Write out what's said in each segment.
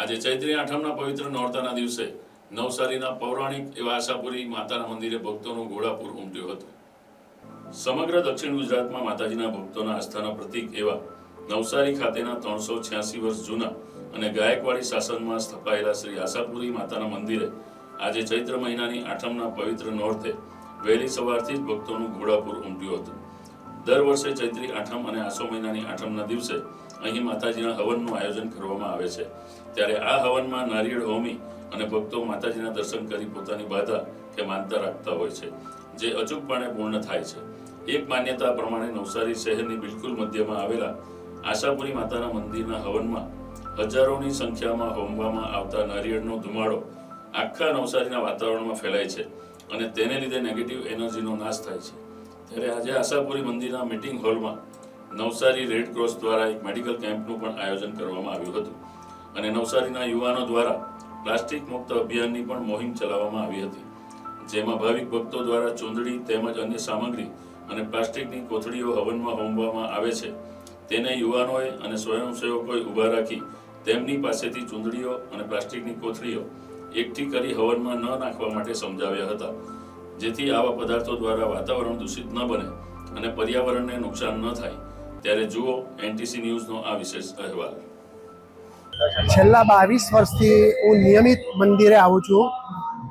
આજે ચૈત્રી આઠમના પવિત્ર નોરતાના દિવસે નવસારીના પૌરાણિક એવા આશાપુરી માતાના મંદિરે ભક્તોનું ઘોડાપુર ઉમટ્યું હતું. સમગ્ર દક્ષિણ ગુજરાતમાં માતાજીના ભક્તોના આસ્થાના પ્રતીક એવા નવસારી ખાતેના ત્રણસો છ્યાસી વર્ષ જૂના અને ગાયકવાડી શાસનમાં સ્થપાયેલા શ્રી આશાપુરી માતાના મંદિરે આજે ચૈત્ર મહિનાની આઠમના પવિત્ર નોરતે વહેલી સવારથી જ ભક્તોનું ઘોડાપુર ઉમટ્યું હતું. દર વર્ષે ચૈત્રી આઠમ અને આસો મહિનાની આઠમના દિવસે અહીં માતાજીના હવનનું આયોજન કરવામાં આવે છે. ત્યારે આ હવનમાં નારિયેળ હોમી અને ભક્તો માતાજીના દર્શન કરી પોતાની બાધા કે માનતા રાખતા હોય છે, જે અચૂકપણે પૂર્ણ થાય છે. એક માન્યતા પ્રમાણે નવસારી શહેરની બિલકુલ મધ્યમાં આવેલા આશાપુરી માતાના મંદિરના હવનમાં હજારોની સંખ્યામાં હોમવામાં આવતા નારિયેળનો ધુમાડો આખા નવસારીના વાતાવરણમાં ફેલાય છે અને તેને લીધે નેગેટિવ એનર્જીનો નાશ થાય છે. ત્યારે આજે આશાપુરી મંદિરના મીટિંગ હોલમાં નવસારી રેડ ક્રોસ દ્વારા એક મેડિકલ કેમ્પનું પણ આયોજન કરવામાં આવ્યું હતું. અને નવસારીના યુવાનો દ્વારા પ્લાસ્ટિક મુક્ત અભિયાનની પણ મોહિમ ચલાવવામાં આવી હતી. જેમાં ભાવિક ભક્તો દ્વારા ચૂંદડી તેમજ અન્ય સામગ્રી અને પ્લાસ્ટિકની કોથળીઓ હવનમાં હોમવામાં આવે છે. તેને યુવાનોએ અને સ્વયંસેવકોએ ઊભા રાખી તેમની પાસેથી ચૂંદડીઓ અને પ્લાસ્ટિકની કોથળીઓ એકઠી કરી હવનમાં ન નાખવા માટે સમજાવ્યા હતા. જેથી આવા પદાર્થો દ્વારા વાતાવરણ દૂષિત ન બને અને પર્યાવરણને નુકસાન ન થાય, ત્યારે જુઓ એનટીસી ન્યૂઝનો આ વિશેષ અહેવાલ. છેલ્લા બાવીસ વર્ષથી હું નિયમિત મંદિરે આવું છું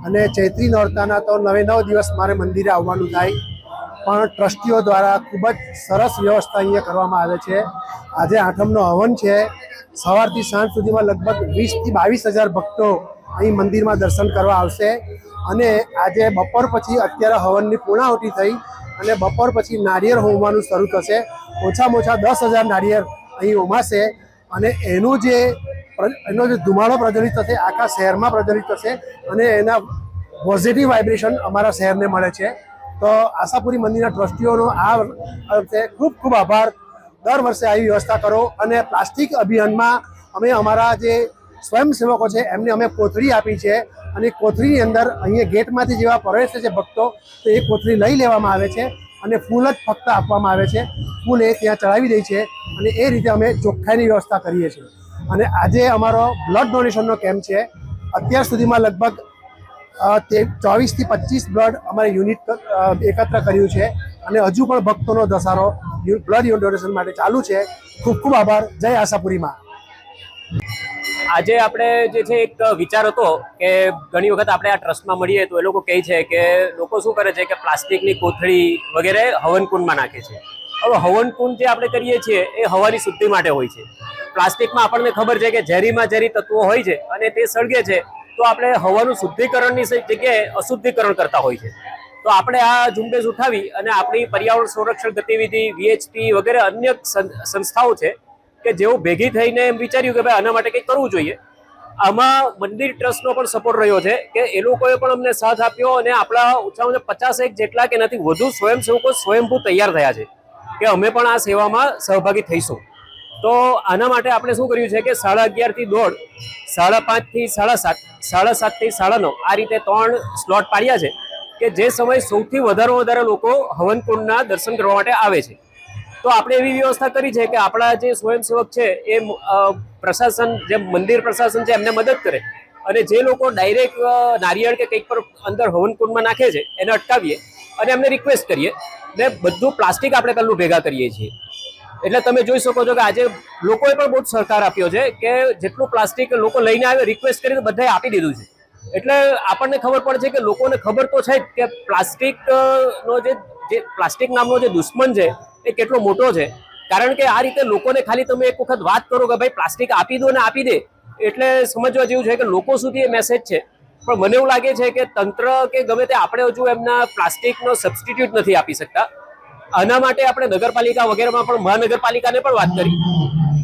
અને ચૈત્રી નોરતાના તો નવે નવ દિવસ મારે મંદિરે આવવાનું થાય, પણ ટ્રસ્ટીઓ દ્વારા ખૂબ જ સરસ વ્યવસ્થા અહીંયા કરવામાં આવે છે. આજે આઠમનો હવન છે. સવારથી સાંજ સુધીમાં લગભગ વીસથી બાવીસ હજાર ભક્તો અહીં મંદિરમાં દર્શન કરવા આવશે. અને આજે બપોર પછી અત્યારે હવનની પૂર્ણાહુતિ થઈ અને બપોર પછી નારિયેળ હોમવાનું શરૂ થશે. ઓછામાં ઓછા દસ હજાર નારિયેળ અહીં હોમાશે અને એનું જે એનો જે ધુમાડો પ્રજ્વલિત થશે, આખા શહેરમાં પ્રજ્વલિત થશે અને એના પોઝિટિવ વાઇબ્રેશન અમારા શહેરને મળે છે. તો આશાપુરી મંદિરના ટ્રસ્ટીઓનો આ વખતે ખૂબ ખૂબ આભાર. દર વર્ષે આવી વ્યવસ્થા કરો અને પ્લાસ્ટિક અભિયાનમાં અમે અમારા જે સ્વયંસેવકો છે, એમને અમે કોથળી આપી છે. અને કોથળીની અંદર અહીંયા ગેટમાંથી જેવા પ્રવેશે છે ભક્તો, તો એ કોથળી લઈ લેવામાં આવે છે અને ફૂલ જ ફક્ત આપવામાં આવે છે. ફૂલ એ ત્યાં ચડાવી દે છે અને એ રીતે અમે ચોખ્ખાઈની વ્યવસ્થા કરીએ છીએ. અને આજે અમારો બ્લડ ડોનેશનનો કેમ્પ છે. અત્યાર સુધીમાં લગભગ તે ચોવીસથી પચીસ બ્લડ અમારે યુનિટ એકત્ર કર્યું છે અને હજુ પણ ભક્તોનો ધસારો બ્લડ ડોનેશન માટે ચાલુ છે. ખૂબ ખૂબ આભાર. જય આશાપુરીમાં. આજે આપણે જે છે એક વિચાર હતો કે ઘણી વખત આપણે આ ટ્રસ્ટમાં મળીએ તો એ લોકો કહે છે કે લોકો શું કરે છે કે પ્લાસ્ટિકની કોથળી વગેરે હવનકુંડમાં નાખે છે. હવે હવનકુંડ જે આપણે કરીએ છીએ એ હવાની શુદ્ધિ માટે હોય છે. પ્લાસ્ટિકમાં આપણને ખબર છે કે ઝેરીમાં ઝેરી તત્વો હોય છે અને તે સળગે છે, તો આપણે હવાનું શુદ્ધિકરણની જગ્યાએ અશુદ્ધિકરણ કરતા હોય છે. તો આપણે આ ઝુંબેશ ઉઠાવી અને આપણી પર્યાવરણ સંરક્ષણ ગતિવિધિ વીએચપી વગેરે અન્ય સંસ્થાઓ છે કે જેઓ ભેગી થઈને એમ વિચાર્યું કે ભાઈ આના માટે કંઈક કરવું જોઈએ. આમાં મંદિર ટ્રસ્ટનો પણ સપોર્ટ રહ્યો છે કે એ લોકોએ પણ અમને સાથ આપ્યો અને આપણા ઓછામાં ઓછા પચાસ એક જેટલા કે નથી વધુ સ્વયંસેવકો સ્વયંભૂ તૈયાર થયા છે કે અમે પણ આ સેવામાં સહભાગી થઈશું. તો આના માટે આપણે શું કર્યું છે કે સાડા અગિયારથી દોઢ, સાડા પાંચથી સાડા સાત, સાડા સાતથી સાડા નવ આ રીતે ત્રણ સ્લોટ પાડ્યા છે કે જે સમય સૌથી વધારે વધારે લોકો હવનકુંડના દર્શન કરવા માટે આવે છે. તો આપણે એવી વ્યવસ્થા કરી છે કે આપણા જે સ્વયંસેવક છે એ પ્રશાસન, જે મંદિર પ્રશાસન છે એમને મદદ કરે અને જે લોકો ડાયરેક્ટ નારિયેળ કે કંઈક પર અંદર હવનકુંડમાં નાખે છે એને અટકાવીએ અને એમને રિક્વેસ્ટ કરીએ. ને બધું પ્લાસ્ટિક આપણે પહેલું ભેગા કરીએ છીએ. એટલે તમે જોઈ શકો છો કે આજે લોકોએ પણ બહુ જ સહકાર આપ્યો છે કે જેટલું પ્લાસ્ટિક લોકો લઈને આવે રિક્વેસ્ટ કરીને બધાએ આપી દીધું છે. એટલે આપણને ખબર પડે છે કે લોકોને ખબર તો છે કે પ્લાસ્ટિકનો જે પ્લાસ્ટિક નામનો જે દુશ્મન છે એ કેટલો મોટો છે? કારણ કે આ રીતે લોકોને ખાલી તમે એક વખત વાત કરો કે ભાઈ પ્લાસ્ટિક આપી દો ને આપી દે, એટલે સમજવા જેવું છે કે લોકો સુધી એ મેસેજ છે. પણ મને એવું લાગે છે કે તંત્ર કે ગમે તે આપણે હજુ એમના પ્લાસ્ટિકનો સબસ્ટિટ્યૂટ નથી આપી શકતા. આના માટે આપણે નગરપાલિકા વગેરેમાં પણ મહાનગરપાલિકાને પણ વાત કરી.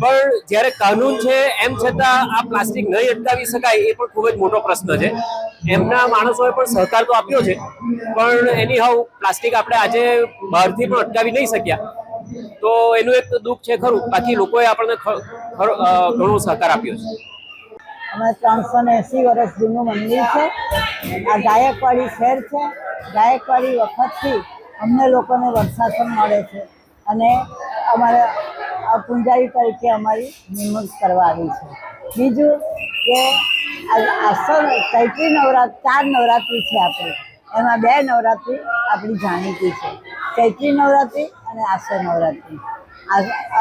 પણ જ્યારે કાનૂન છે, એમ છતાં આ પ્લાસ્ટિક નહીં અટકાવી શકાય એ પણ ખૂબ જ મોટો પ્રશ્ન છે. એમના માણસોએ પણ સહકાર તો આપ્યો છે, પણ એની હાવ પ્લાસ્ટિક આપણે આજે બહારથી પણ અટકાવી નહીં શક્યા. તો એનું એક દુઃખ છે ખરું, બાકી લોકોએ આપણને ઘણો સહકાર આપ્યો છે. અમે ત્રણસો ને એંસી વર્ષ જૂનું મંદિર છે. આ ગાયકવાડી શહેર છે. ગાયકવાડી વખતથી અમને લોકોને વર્ષાસન મળે છે. અને અમારે પૂંજારી તરીકે અમારી નિમણૂક કરવા આવી છે. બીજું કે આસો ચૈત્રી નવરાત્ર ચાર નવરાત્રિ છે આપણી. એમાં બે નવરાત્રિ આપણી જાણીતી છે. ચૈત્રી નવરાત્રિ અને આસો નવરાત્રિ.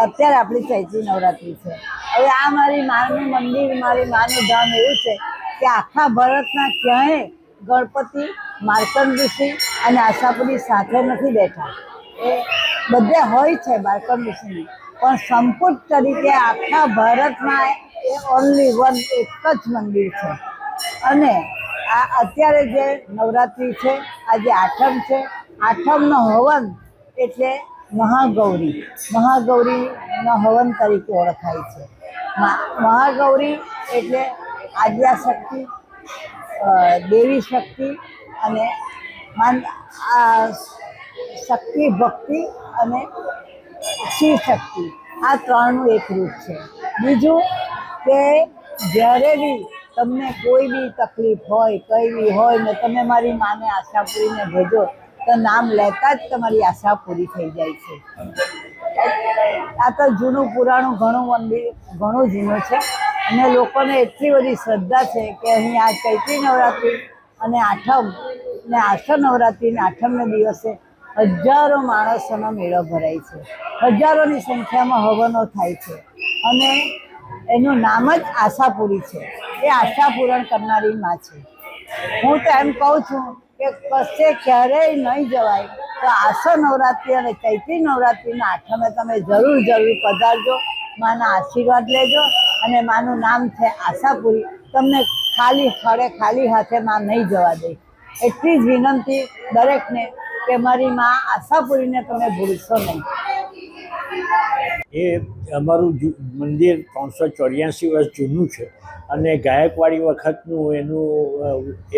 અત્યારે આપણી ચૈત્રી નવરાત્રિ છે. હવે આ મારી માનું મંદિર, મારી માનું ધામ એવું છે કે આખા ભારતના ક્યાંય ગણપતિ માર્કંડ અને આશાપુરી સાથે નથી બેઠા. એ બધે હોય છે માર્કંડ ઋષિની. પણ સંપુટ તરીકે આખા ભારતમાં એ ઓનલી વન એક જ મંદિર છે. અને આ અત્યારે જે નવરાત્રિ છે, આજે આઠમ છે, આઠમનો હવન એટલે મહાગૌરી. મહાગૌરીનો હવન તરીકે ઓળખાય છે. મહાગૌરી એટલે આજ્ઞા શક્તિ દેવી શક્તિ અને શક્તિ, ભક્તિ અને શિવ શક્તિ? આ ત્રણનું એક રૂપ છે. બીજું કે જ્યારે બી તમને કોઈ બી તકલીફ હોય, કઈ બી હોય, ને તમે મારી માને આશા પૂરીને ભજો, તો નામ લેતા જ તમારી આશા પૂરી થઈ જાય છે. આ તો જૂનું પુરાણું ઘણું મંદિર, ઘણું જૂનું છે. અને લોકોને એટલી બધી શ્રદ્ધા છે કે અહીં આ ચૈત્રી નવરાત્રિ અને આઠમ, ને આઠમ નવરાત્રિને આઠમને દિવસે હજારો માણસોનો મેળો ભરાય છે. હજારોની સંખ્યામાં હવનો થાય છે. અને એનું નામ જ આશાપુરી છે. એ આશા પૂરણ કરનારી માં છે. હું તો એમ કહું છું કે કશે ક્યારેય નહીં જવાય તો આશા નવરાત્રિ અને ચૈત્રી નવરાત્રિના આઠમે તમે જરૂર જરૂર પધારજો, માના આશીર્વાદ લેજો અને માનું નામ છે આશાપુરી. તમને ખાલી સ્થળે ખાલી હાથે માં નહીં જવા દે. એટલી જ વિનંતી દરેકને કે મારી માં આશાપુરીને તમે ભૂલશો નહીં. એ અમારું મંદિર ત્રણસો ચોર્યાસી વર્ષ જૂનું છે. અને ગાયકવાડી વખતનું એનું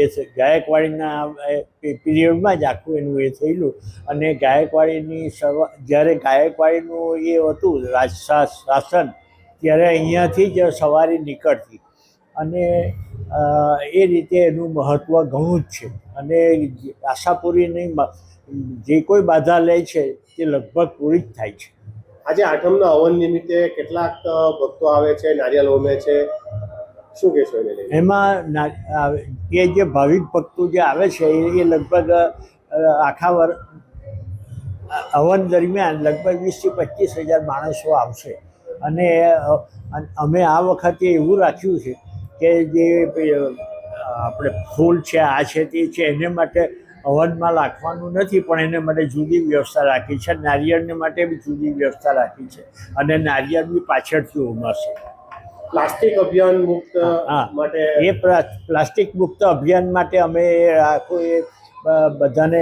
એ ગાયકવાડીના પીરિયડમાં જ આખું એનું એ થયેલું. અને ગાયકવાડીની શરૂઆત જ્યારે ગાયકવાડીનું એ હતું શાસન, ત્યારે અહીંયાથી જ સવારી નીકળતી. અને એ રીતે એનું મહત્ત્વ ઘણું જ છે. અને આશાપુરીની જે કોઈ બાધા લે છે તે લગભગ પૂરી જ થાય છે. આજે આઠમના હવન નિમિત્તે કેટલાક ભક્તો આવે છે નારિયેલ હોમે છે. શું કહેશો એને એમાં એ જે ભાવિક ભક્તો જે આવે છે એ એ લગભગ આખા વર હવન દરમિયાન લગભગ વીસથી પચીસ હજાર માણસો આવશે. અને અમે આ વખતે એવું રાખ્યું છે કે જે આપણે ફૂલ છે આ છે તે છે એને માટે અવનમાં રાખવાનું નથી પણ એને માટે જુદી વ્યવસ્થા રાખી છે. નારિયેળને માટે બી જુદી વ્યવસ્થા રાખી છે અને નારિયેળ બી પાછળથી ઉમરશે પ્લાસ્ટિક અભિયાન મુક્ત માટે એ પ્લાસ્ટિક મુક્ત અભિયાન માટે અમે આખું એ બધાને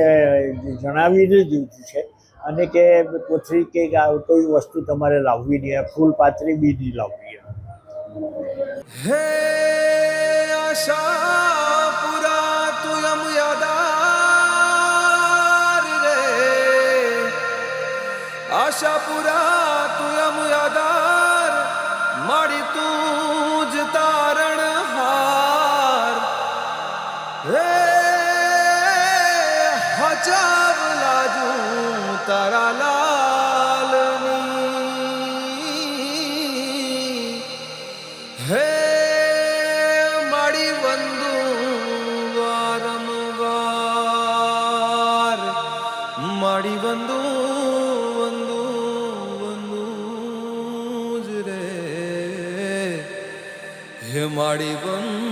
જણાવી દીધું છે અને કે કોથરી કે કોઈ વસ્તુ તમારે લાવવી નહીં ફૂલ પાથરી બી નહીં લાવવી. હે આશા आशापुरा तुयम यादार माड़ी तूज तारण हार हे हजाव लाजू तारा लालनी हे माड़ी वंदू वारम वार माड़ी वंदू હે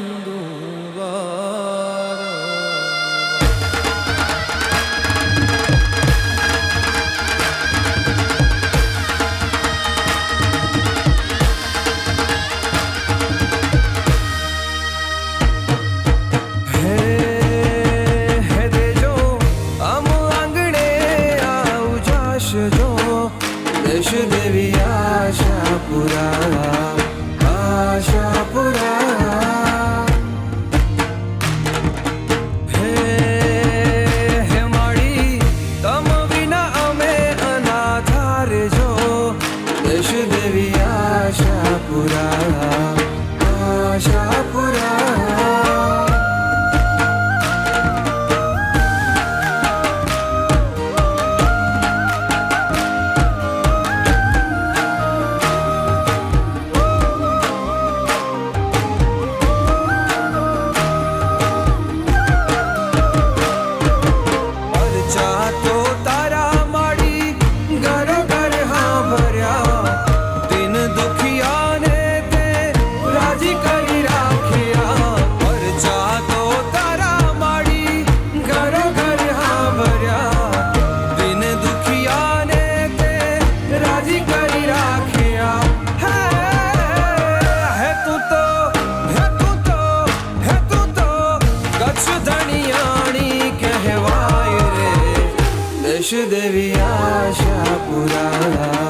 દેશ દેવી આશાપુરા આશાપુરા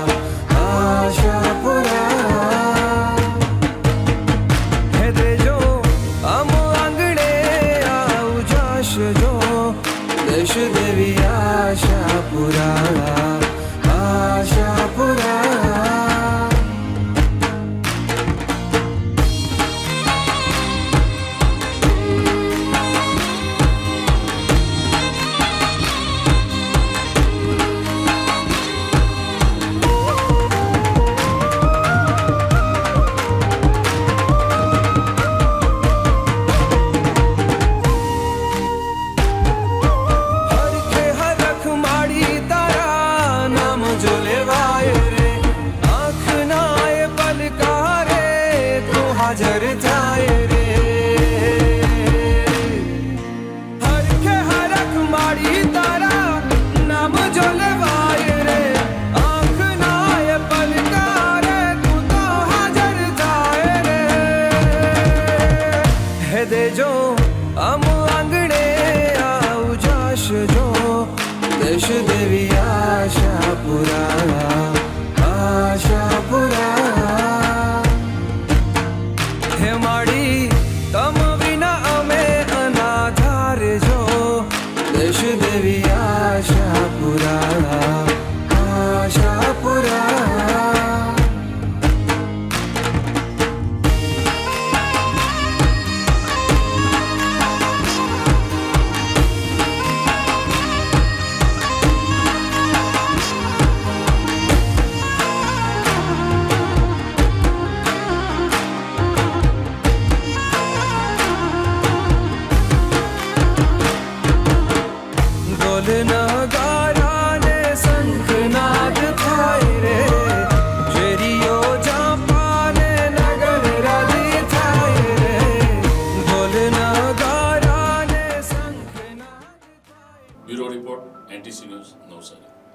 દેજો. આમ આંગણે આવજાશ જો. દેશ દેવી આશા પુરા આશા પુરા હે માડી તમ વિના અમે અનાધાર જો. દેશ દેવી આશા પુરા આશા પુરા